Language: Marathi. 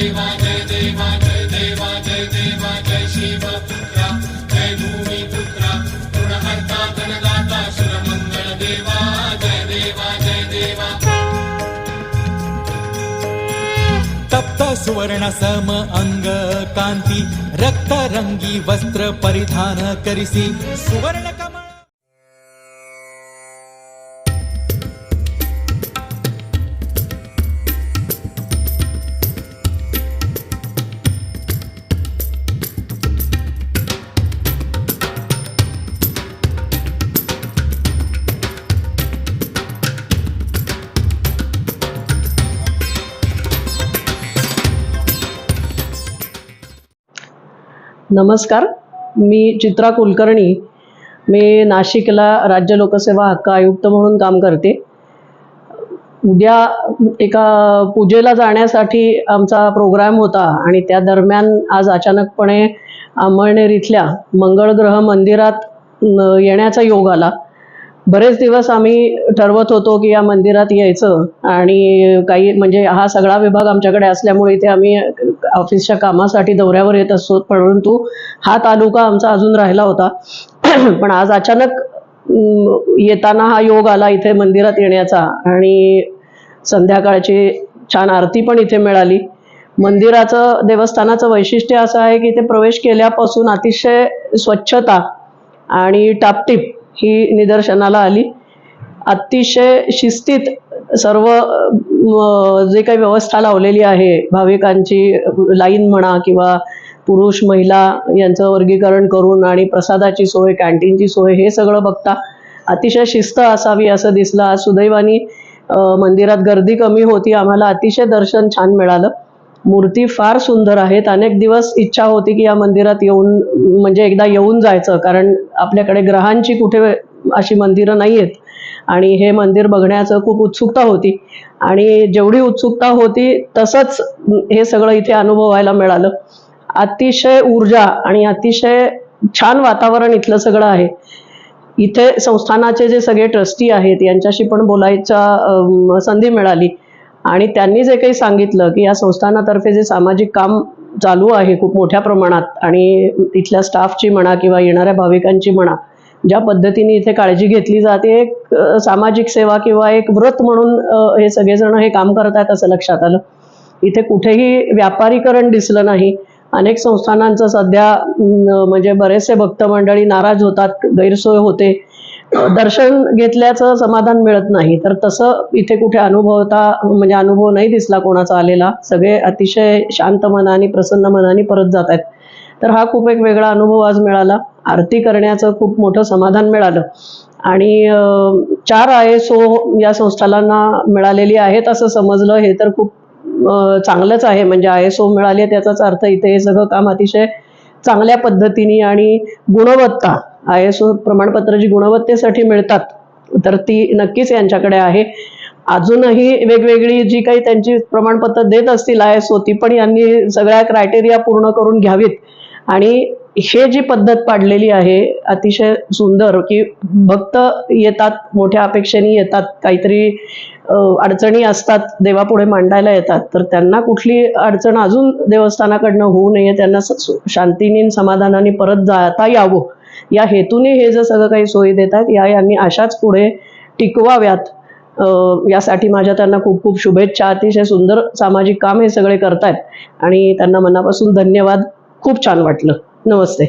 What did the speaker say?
ङ्गल देवा जय देवा जय देव तप्त सुवर्ण सम अङ्ग कान्ति रक्तरङ्गी वस्त्र परिधान करिसि सुवर्ण नमस्कार. मी चित्रा कुलकर्णी. मी नाशिकला राज्य लोकसेवा हक्क आयुक्त म्हणून काम करते. उद्या एका पूजेला जाण्यासाठी आमचा प्रोग्राम होता आणि त्या दरम्यान आज अचानकपणे अंमळनेर इथल्या मंगळग्रह मंदिरात येण्याचा योग आला. बरेच दिवस आम्ही ठरवत होतो की या मंदिरात यायचं आणि काही म्हणजे हा सगळा विभाग आमच्याकडे असल्यामुळे इथे आम्ही ऑफिसच्या कामासाठी दौऱ्यावर येत असतो. परंतु हा तालुका आमचा अजून राहिला होता. पण आज अचानक येताना हा योग आला इथे मंदिरात येण्याचा. आणि संध्याकाळची छान आरती पण इथे मिळाली. मंदिराचं देवस्थानाचं वैशिष्ट्य असं आहे की इथे प्रवेश केल्यापासून अतिशय स्वच्छता आणि टापटीप ही निदर्शनाला आली. अतिशय शिस्तीत सर्व जे काही व्यवस्था लावलेली आहे भाविकांची लाईन म्हणा किंवा पुरुष महिला यांचं वर्गीकरण करून आणि प्रसादाची सोय कॅन्टीनची सोय हे सगळं बघता अतिशय शिस्त असावी असं दिसलं. आज सुदैवानी मंदिरात गर्दी कमी होती. आम्हाला अतिशय दर्शन छान मिळालं. मूर्ती फार सुंदर आहेत. अनेक दिवस इच्छा होती की या मंदिरात येऊन म्हणजे एकदा येऊन जायचं कारण आपल्याकडे ग्रहांची कुठे अशी मंदिरं नाही आहेत आणि हे मंदिर बघण्याचं खूप उत्सुकता होती. आणि जेवढी उत्सुकता होती तसंच हे सगळं इथे अनुभवायला मिळालं. अतिशय ऊर्जा आणि अतिशय छान वातावरण इथलं सगळं आहे. इथे संस्थानाचे जे सगळे ट्रस्टी आहेत यांच्याशी पण बोलायचा संधी मिळाली. आणि त्यांनी जे काही सांगितलं की या संस्थानातर्फे जे सामाजिक काम चालू आहे खूप मोठ्या प्रमाणात आणि इथल्या स्टाफची म्हणा किंवा येणाऱ्या भाविकांची म्हणा ज्या पद्धतीने इथे काळजी घेतली जाते एक सामाजिक सेवा किंवा एक व्रत म्हणून हे सगळेजण हे काम करत आहेत असं लक्षात आलं. इथे कुठेही व्यापारीकरण दिसलं नाही. अनेक संस्थानांचं सध्या म्हणजे बरेचसे भक्त मंडळी नाराज होतात गैरसोय होते. दर्शन घेतल्याचं समाधान मिळत नाही. तर तसं इथे कुठे अनुभवता म्हणजे अनुभव नाही दिसला कोणाचा आलेला. सगळे अतिशय शांत मनाने प्रसन्न मनाने परत जात आहेत. तर हा खूप एक वेगळा अनुभव आज मिळाला. आरती करण्याचं खूप मोठं समाधान मिळालं. आणि चार आय एस ओ या संस्थानांना मिळालेली आहेत असं समजलं हे तर खूप चांगलंच आहे. म्हणजे आय एस ओ मिळाले त्याचाच अर्थ इथे हे सगळं काम अतिशय चांगल्या पद्धतीने आणि गुणवत्ता आय एस ओ प्रमाणपत्र जी गुणवत्तेसाठी मिळतात तर ती नक्कीच यांच्याकडे आहे. अजूनही वेगवेगळी जी काही त्यांची प्रमाणपत्र देत असतील आय एस ओ ती पण यांनी सगळ्या क्रायटेरिया पूर्ण करून घ्यावीत. आणि हे जी पद्धत पाडलेली आहे अतिशय सुंदर की भक्त येतात मोठ्या अपेक्षेने येतात काहीतरी अडचणी असतात देवापुढे मांडायला येतात तर त्यांना कुठली अडचण अजून देवस्थानाकडनं होऊ नये त्यांना स- शांतीने समाधानाने परत जाता यावं. या हेतूने हे जे सगळं काही सोयी देतात या यांनी अशाच पुढे टिकवाव्यात. यासाठी माझ्या त्यांना खूप खूप शुभेच्छा. अतिशय सुंदर सामाजिक काम हे सगळे करतायत. आणि त्यांना मनापासून धन्यवाद. खूप छान वाटलं. नमस्ते.